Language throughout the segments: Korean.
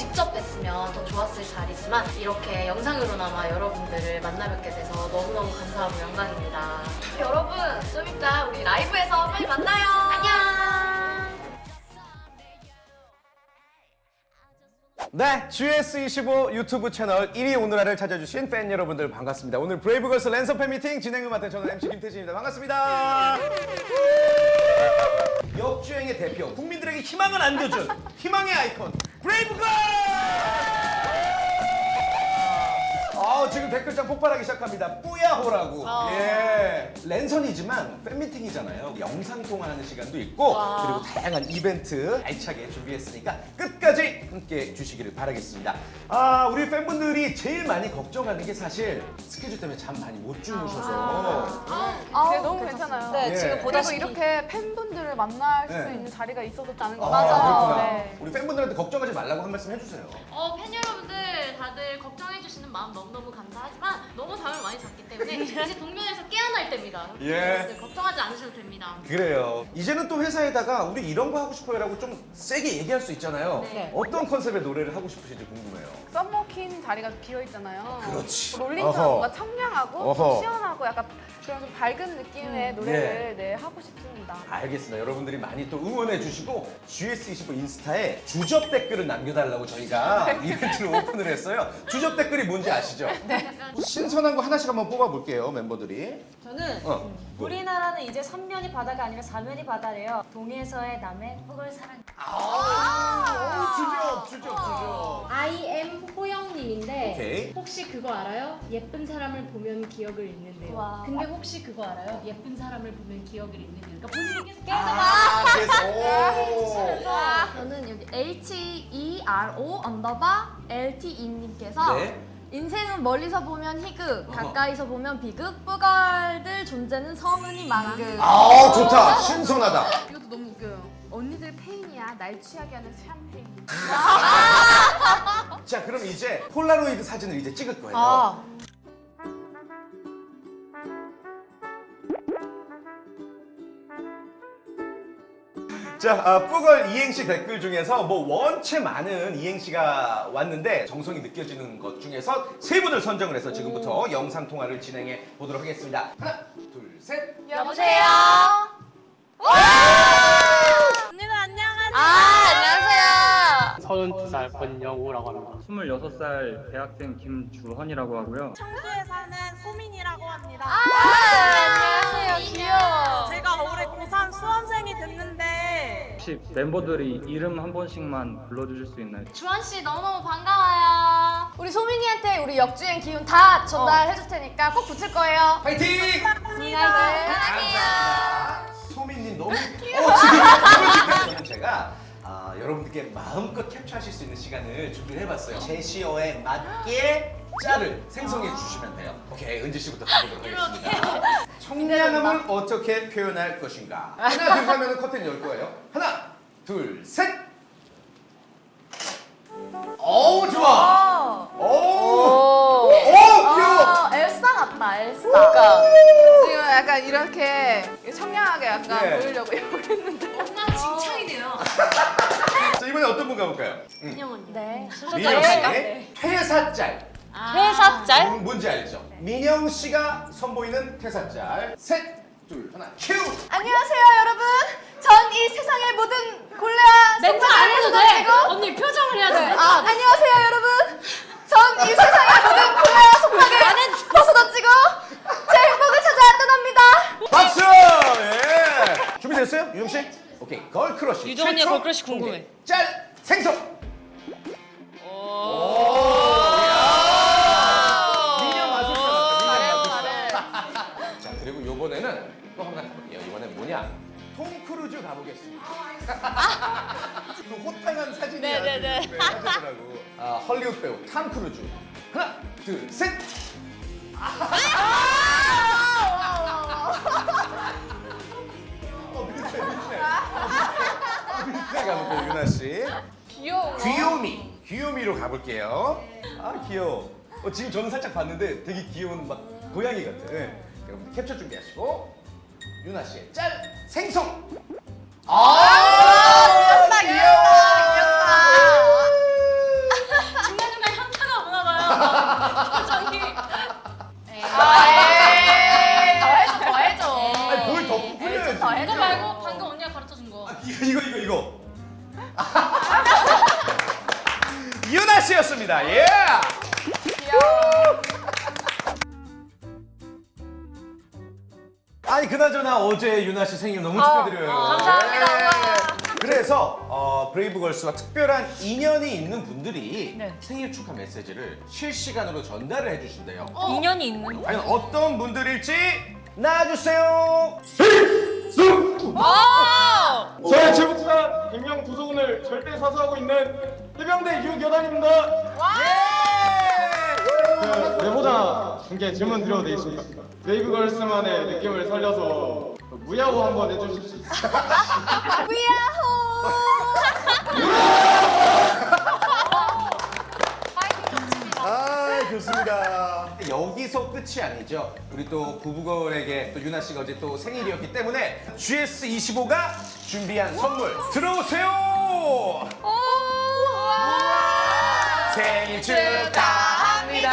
직접 뵀으면 더 좋았을 자리지만 이렇게 영상으로나마 여러분들을 만나뵙게 돼서 너무너무 감사하고 영광입니다. 여러분 좀 이따 우리 라이브에서 빨리 만나요. 안녕. 네, GS25 유튜브 채널 1위 오늘아를 찾아주신 팬 여러분들 반갑습니다. 오늘 브레이브걸스 랜선 팬 미팅 진행을 맡은 저는 MC 김태진입니다. 반갑습니다. 역주행의 대표, 국민들에게 희망을 안겨준 희망의 아이콘 브레이브걸스! 아, 지금 댓글창 폭발하기 시작합니다. 뿌야호라고. 예. 랜선이지만 팬미팅이잖아요. 영상 통화하는 시간도 있고 그리고 다양한 이벤트 알차게 준비했으니까 끝까지 함께 해 주시기를 바라겠습니다. 아, 우리 팬분들이 제일 많이 걱정하는 게 사실 스케줄 때문에 잠 많이 못 주무셔서 아, 네, 괜찮아요. 네, 예. 지금 보다시피 이렇게 팬분들을 만날 수 네. 있는 자리가 있어서 아, 거 그렇구나. 네. 우리 팬분들한테 걱정하지 말라고 한 말씀 해주세요. 어, 팬 여러분들 다들 걱정해주시는 마음 너무너무 감사하지만 너무 잠을 많이 잤기 때문에 이제 동면에서 깨어날 때입니다. 예. 네, 걱정하지 않으셔도 됩니다. 그래요. 이제는 또 회사에다가 우리 이런 거 하고 싶어요라고 좀 세게 얘기할 수 있잖아요. 네. 어떤 컨셉의 노래를 하고 싶으신지 궁금해요. 썸머킨 자리가 비어 있잖아요. 그렇지. 롤린처럼 어허. 뭔가 청량하고 어허. 좀 시원하고 약간 그런 좀 밝은 느낌의 노래를 예. 네, 하고 싶습니다. 알겠습니다. 여러분들이 많이 또 응원해 주시고 GS25 인스타에 주접 댓글을 남겨달라고 저희가 이벤트를 오픈을 했어요. 주접 댓글이 뭔지 아시죠? 네. 신선한 거 하나씩 한번 뽑아볼게요, 멤버들이. 저는 어, 뭐. 우리나라는 이제 삼면이 바다가 아니라 사면이 바다래요. 동에서의 남의 흙을 사랑. 아, 혹시 그거 알아요? 예쁜 사람을 보면 기억을 잃는데요. 와. 근데 혹시 그거 알아요? 예쁜 사람을 보면 기억을 잃는데요. 그러니까 본인이 계속 아, 그래서. 저는 여기 H E R O 언더바 L T E 님께서 네. 인생은 멀리서 보면 희극, 가까이서 보면 비극, 뿌걸들 존재는 성은이 만극. 아, 좋다. 신선하다. 날 취하게 하는 샴페인. 자, 그럼 이제 폴라로이드 사진을 이제 찍을 거예요. 아. 자, 아, 뿌걸 이행시 댓글 중에서 뭐 원체 많은 이행시가 왔는데 정성이 느껴지는 것 중에서 세 분을 선정을 해서 지금부터 영상 통화를 진행해 보도록 하겠습니다. 하나, 둘, 셋. 여보세요? 언 32살 권영우라고 합니다. 26살 대학생 김주헌이라고 하고요. 청주에 사는 소민이라고 합니다. 아, 안녕하세요. 귀여워. 제가 올해 고3 수험생이 됐는데 혹시 멤버들이 이름 한 번씩만 불러주실 수 있나요? 주원 씨 너무너무 반가워요. 우리 소민이한테 우리 역주행 기운 다 전달해 줄 테니까 꼭 붙을 거예요. 파이팅! 감사합니다. 소민님 너무 귀여워. 어, 지금 너무 지금 제가 아, 여러분들께 마음껏 캡처하실 수 있는 시간을 준비를 해봤어요. 제시어에 맞게 짤을 생성해 주시면 돼요. 오케이, 은지 씨부터 가보도록 하겠습니다. 청량함을 어떻게 표현할 것인가? 하나, 둘, 하면 커튼 열 거예요. 하나, 둘, 셋. 어우 좋아. 오, 오, 귀여워. 어, 엘사 같다, 엘사. 지금 약간 이렇게 청량하게 약간 네. 보이려고 이번에 어떤 분 가볼까요? 응. 민영 언니. 네. 민영 씨 퇴사짤. 회사 짤? 뭔- 뭔지 알죠? 민영 씨가 선보이는 퇴사짤. 셋, 둘, 하나, 큐. 안녕하세요, 여러분. 전 이 세상의 모든 골레와 멘트 안 해도 돼. 언니 표정을 해야지. 아, 안녕하세요, 여러분. 전 이 세상의 모든 골레와 속박을 벗어던지고 제 행복을 찾아 떠납니다. 박수. 예. 준비됐어요, 유정 씨? 오케이. 걸 크러쉬. 유정 언니의 최초 걸크러쉬 궁금해. 공개. 짤 마술사 같다. 민영 마술사. 자 그리고 요번에는 또 하나 가볼게요. 이번엔 뭐냐? 톰 크루즈 가보겠습니다. 그 호탕한 사진이 네, 네, 네. 사진이라고. 아, 헐리우드 배우 톰 크루즈. 하나, 둘, 셋. 어, 미세, 미세. 미세 가볼게요, 유나 씨. 귀여워. 귀요미, 귀요미로 가볼게요. 아 귀여워. 어, 지금 저는 살짝 봤는데 되게 귀여운 막 고양이 같아. 네. 여러분들 캡처 준비하시고 유나 씨의 짤 생성. 아, 귀엽다, 중간중간 현타가 오나 봐요. 표정이. 더 해줘 더 해줘. 아니 뭘더 풀려야지. 이거 말고 방금 언니가 가르쳐 준 거. 이거 이거 이거 이거. 유나 씨였습니다. 예. 아니 그나저나 어제 유나 씨 생일 너무 축하드려요. 감사합니다. 그래서 어, 브레이브걸스와 특별한 인연이 있는 분들이 생일 축하 메시지를 실시간으로 전달을 해주신대요. 인연이 있는. 과연 어떤 분들일지 나와주세요. 저의 제복사 백명 도서관을 절대 사수하고 있는 해병대 유교단입니다. 그 내보자 분께 질문 드려도 되겠습니까? 웨이브걸스만의 느낌을 살려서 무야호 한번 해주실 수 있어요? 아 좋습니다. 여기서 끝이 아니죠. 우리 또 구부걸에게 또 유나 씨가 어제 또 생일이었기 때문에 GS25가 준비한 선물 들어오세요. 생일 축하합니다.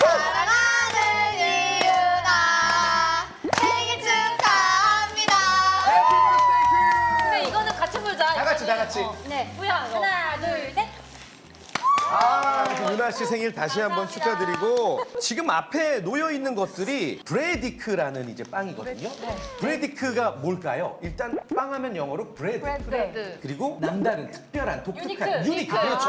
사랑하는 이유나 생일 축하합니다. 근데 이거는 같이 불자. 다 같이 다 같이. 네. 뭐야? 하나, 둘, 셋. 아, 유나 씨 생일 다시 한번 축하드리고 지금 앞에 놓여 있는 것들이 브레디크라는 이제 빵이거든요. 브레디크가 뭘까요? 일단 빵하면 영어로 브레드. 브레드. 그리고 남다른 특별한 독특한 유니크. 유니크, 그렇죠.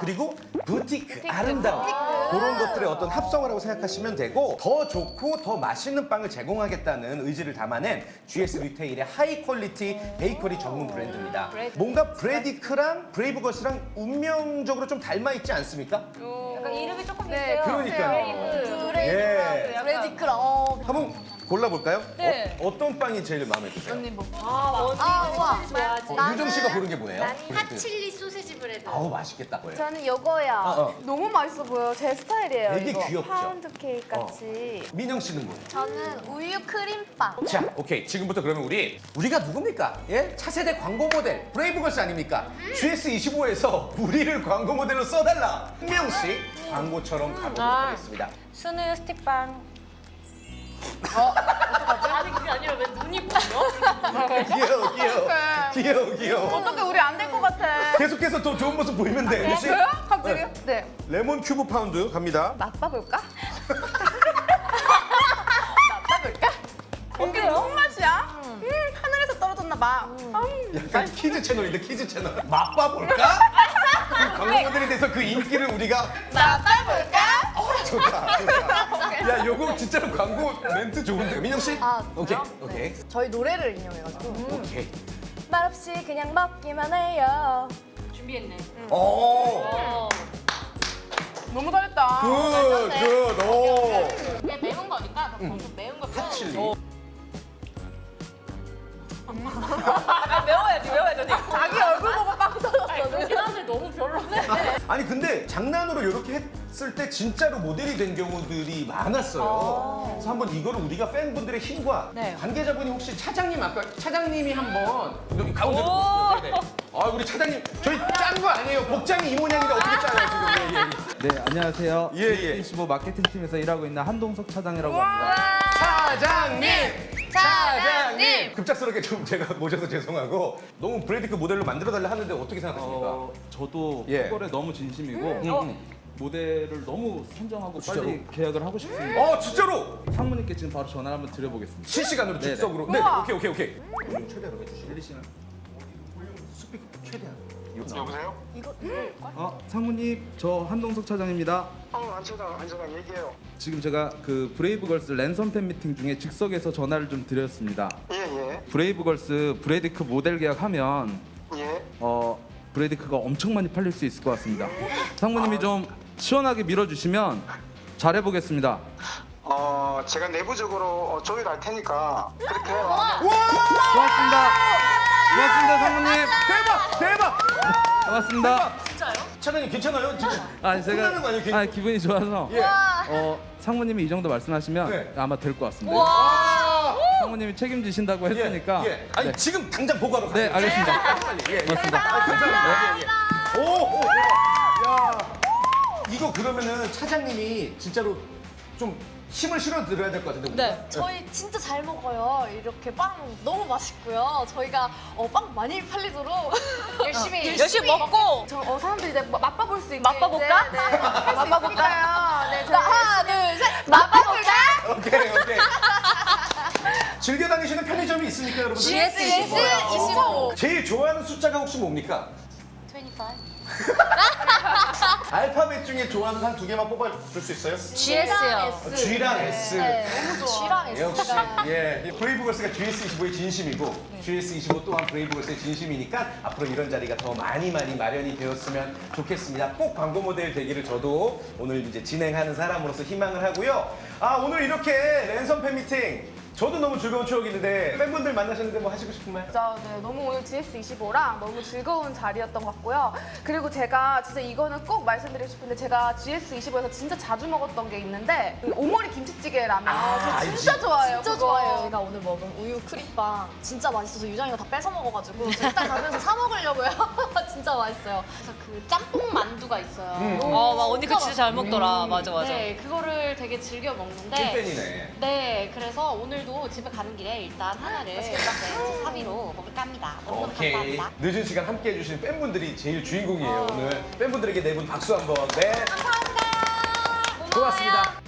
그리고 부티크 아름다운 그런 것들의 어떤 합성어라고 생각하시면 되고 더 좋고 더 맛있는 빵을 제공하겠다는 의지를 담아낸 GS 리테일의 하이 퀄리티 베이커리 전문 브랜드입니다. 뭔가 브레디크랑 브레이브걸스랑 운명적으로 좀 닮아 있지 않습니까? 약간 이름이 조금 네, 비슷해요. 그러니까요. 브레이크. 예. 브레디크라. 어. 한번 골라볼까요? 네. 어, 떤 빵이 제일 마음에 드세요? 아, 와. 어, 유정 씨가 고른 게 뭐예요? 핫칠리 소세지 브레드. 아우 맛있겠다. 저는 요거야. 어, 어. 너무 맛있어 보여. 제 스타일이에요. 되게 이거. 귀엽죠? 파운드 케이크 같이. 민영 씨는 뭐예요? 저는 우유 크림빵. 자, 오케이. 지금부터 그러면 우리 우리가 누굽니까? 예? 차세대 광고 모델 브레이브걸스 아닙니까? GS25에서 우리를 광고 모델로 써달라. 한 명씩 광고처럼 가보도록 하겠습니다. 순우 스틱빵. 아니 그게 아니라 왜 눈이 보여? 귀여워, 귀여워, 귀여워, 귀여워. 어떻게 우리 안 될 것 같아. 계속해서 더 좋은 모습 보이면 돼. 유씨. 저요? 갑자기요? 네. 레몬 큐브 파운드 갑니다. 맛봐볼까? 맛봐볼까? 이게 무슨 맛이야? 음, 하늘에서 떨어졌나 봐. 약간 키즈 채널인데 키즈 채널. 맛봐볼까? 그 광고 모델이 돼서 그 인기를 우리가 맛봐볼까? 어, 좋다, 좋다. 야, 요거 진짜로 광고 멘트 좋은데. 민영 씨? 아, 오케이, 그래요? 오케이, 저희 노래를 인용해가지고. 오케이. 말없이 그냥 먹기만 해요. 준비했네. 오, 어. 너무 잘했다. 굿, 굿, 오. 이게 매운 거니까 좀 매운 거 핫칠리. 매워야지, 매워야지. 자기 얼굴 보고 빵 터졌어. 그렇긴 한데 너무 별로네. 아니 근데 장난으로 이렇게 했을 때 진짜로 모델이 된 경우들이 많았어요. 그래서 한번 이거를 우리가 팬분들의 힘과 네. 관계자분이 혹시 차장님 아까 차장님이 한번 여기 가운데로 보시죠. 네 네. 아 우리 차장님 저희 짠 거 아니에요. 복장이 이 모양인데 어떻게 짜요 지금? 예, 예. 네, 안녕하세요. 예, 예. 25 마케팅 팀에서 일하고 있는 한동석 차장이라고 합니다. 차장님! 차장님! 급작스럽게 좀 제가 모셔서 죄송하고 너무 브레디크 모델로 만들어달라 하는데 어떻게 생각하십니까? 어, 저도 예. 그거에 너무 진심이고 음. 모델을 너무 선정하고 진짜로? 빨리 계약을 하고 싶습니다. 어 진짜로 상무님께 지금 바로 전화를 한번 드려보겠습니다. 실시간으로 네네. 즉석으로 네 우와. 오케이 오케이 오케이 볼륨 최대로 해주시고 1, 2시간. 스피커 최대한 여보세요? 어, 상무님, 저 한동석 차장입니다. 어, 안차장, 안차장 얘기해요. 지금 제가 그 브레이브걸스 랜선 팬 미팅 중에 즉석에서 전화를 좀 드렸습니다. 예, 예, 브레이브걸스 브레디크 모델 계약하면 예. 어 브레디크가 엄청 많이 팔릴 수 있을 것 같습니다. 상무님이 좀 시원하게 밀어주시면 잘해보겠습니다. 어, 제가 내부적으로 어, 조율할 테니까 그렇게 해요. 고맙습니다. 고맙습니다, 상무님. 대박 대박 고맙습니다. 차장님 괜찮아요? 지금 아, 제가 혼나는 거 아니에요? 아, 기분이 좋아서 예. 어, 상무님이 이 정도 말씀하시면 네. 아마 될 것 같습니다. 상무님이 책임지신다고 했으니까. 예, 예. 아니 네. 지금 당장 보고하러 네, 가요. 알겠습니다. 예, 예. 고맙습니다. 아, 감사합니다. 예, 예. 오, 오, 오. 야. 이거 그러면은 차장님이 진짜로 좀 힘을 실어 드려야 될 것 같은데. 네, 저희 진짜 잘 먹어요. 이렇게 빵 너무 맛있고요. 저희가 어, 빵 많이 팔리도록 열심히 열심히 먹고 저 어, 사람들이 이제 맛봐볼 수 있게 맛봐볼까? 네, 맛봐볼까요? 네, 자, 하나, 둘, 셋, 맛봐볼까? 오케이, 오케이. 즐겨 다니시는 편의점이 있습니까, 여러분? GS 25. 제일 좋아하는 숫자가 혹시 뭡니까? 25. 알파벳 중에 좋아하는 한 두 개만 뽑아줄 수 있어요? GS요. G랑 S. 네, 너무 좋아. G랑 S. 역시 예, 이 브레이브걸스가 GS25의 진심이고 GS25 또한 브레이브걸스의 진심이니까 앞으로 이런 자리가 더 많이 많이 마련이 되었으면 좋겠습니다. 꼭 광고 모델 되기를 저도 오늘 이제 진행하는 사람으로서 희망을 하고요. 아 오늘 이렇게 랜선 팬미팅 저도 너무 즐거운 추억인데 팬분들 만나셨는데 뭐 하시고 싶은 말? 진짜 네, 너무 오늘 GS25랑 너무 즐거운 자리였던 것 같고요. 그리고 제가 진짜 이거는 꼭 말씀드리고 싶은데 제가 GS25에서 진짜 자주 먹었던 게 있는데 그 오모리 김치찌개 라면 아, 저 진짜 좋아해요. 진짜 그거. 좋아해요. 제가 오늘 먹은 우유 크림빵 진짜 맛있어서 유정이가 다 뺏어 먹어가지고 저 이따 가면서 사 먹으려고요. 진짜 맛있어요. 그래서 그 짬뽕 만두가 있어요. 음. 어, 막 언니 그거 진짜 잘 먹더라. 음. 맞아, 맞아. 네, 그거를 되게 즐겨 먹는데. 찐팬이네. 네, 그래서 오늘도 집에 가는 길에 일단 하나를 네, 제 사비로 먹을까 합니다. 오케이. 감사합니다. 늦은 시간 함께 해주신 팬분들이 제일 주인공이에요, 오늘. 팬분들에게 네 분 박수 한 번. 네. 감사합니다. 고맙습니다.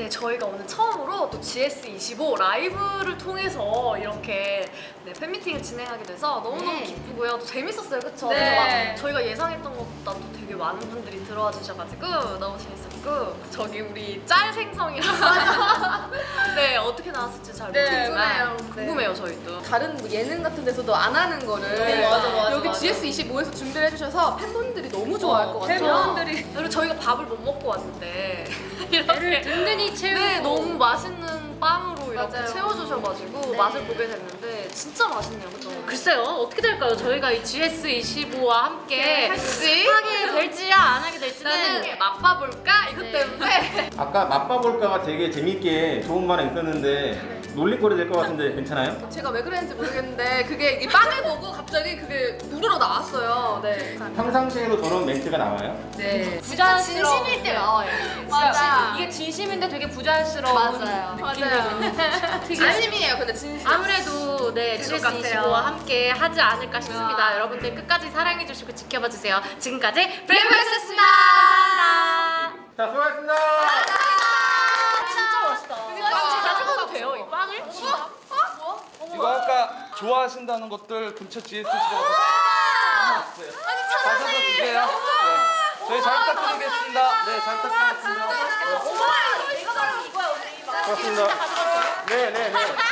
네, 저희가 오늘 처음으로 또 GS25 라이브를 통해서 이렇게 네, 팬미팅을 진행하게 돼서 너무너무 기쁘고요. 또 재밌었어요, 그쵸? 네. 그래서 저희가 예상했던 것보다 또 되게 많은 분들이 들어와 주셔가지고 너무 재밌었고 저기 우리 짤 생성이라고 하죠. 네, 어떻게 나왔을지 잘 네, 모르겠지만 궁금해요. 궁금해요, 저희도. 다른 뭐 예능 같은 데서도 안 하는 거를 네, 맞아, 맞아, 여기 맞아. GS25에서 준비를 해주셔서 팬분들이 너무 좋아할 것 같아요. 팬분들이 그리고 저희가 밥을 못 먹고 왔는데 이렇게 든든히 채우고. 네, 너무 맛있는 빵으로 이렇게 맞아요. 채워주셔가지고 네. 맛을 보게 됐는데 진짜 맛있네요, 그죠? 글쎄요 어떻게 될까요? 저희가 이 GS25와 함께 네, 할지? 하게 될지야 안 하게 될지는 일단은 맛봐볼까? 이것 네. 때문에 아까 맛봐볼까가 되게 재밌게 좋은 말이 있었는데 놀림거리 될 것 같은데 괜찮아요? 제가 왜 그랬는지 모르겠는데 그게 이 빵을 보고 갑자기 그게 우러러 나왔어요. 네. 평상시에도 저런 멘트가 나와요? 네 진짜 부자연스러운 진심일 때 나와요. 맞아. 이게 진심인데 되게 부자연스러운 맞아요. 느낌이 맞아요. 진심이에요, 근데 진심. 아무래도 네 그럴 것 같아요. GS25와 함께 하지 않을까 싶습니다. 와. 여러분들 끝까지 사랑해 주시고 지켜봐 주세요. 지금까지 브레이브였습니다. 자, 수고하셨습니다. 진짜 맛있다. 가져가도 돼요, 이 빵을? 이거 아까 좋아하신다는 것들 근처 GS 남았어요. 가셔서 드세요. 네. 저희 잘 부탁드리겠습니다. 네, 잘 부탁드리겠습니다. 고맙습니다. 네, 네, 네.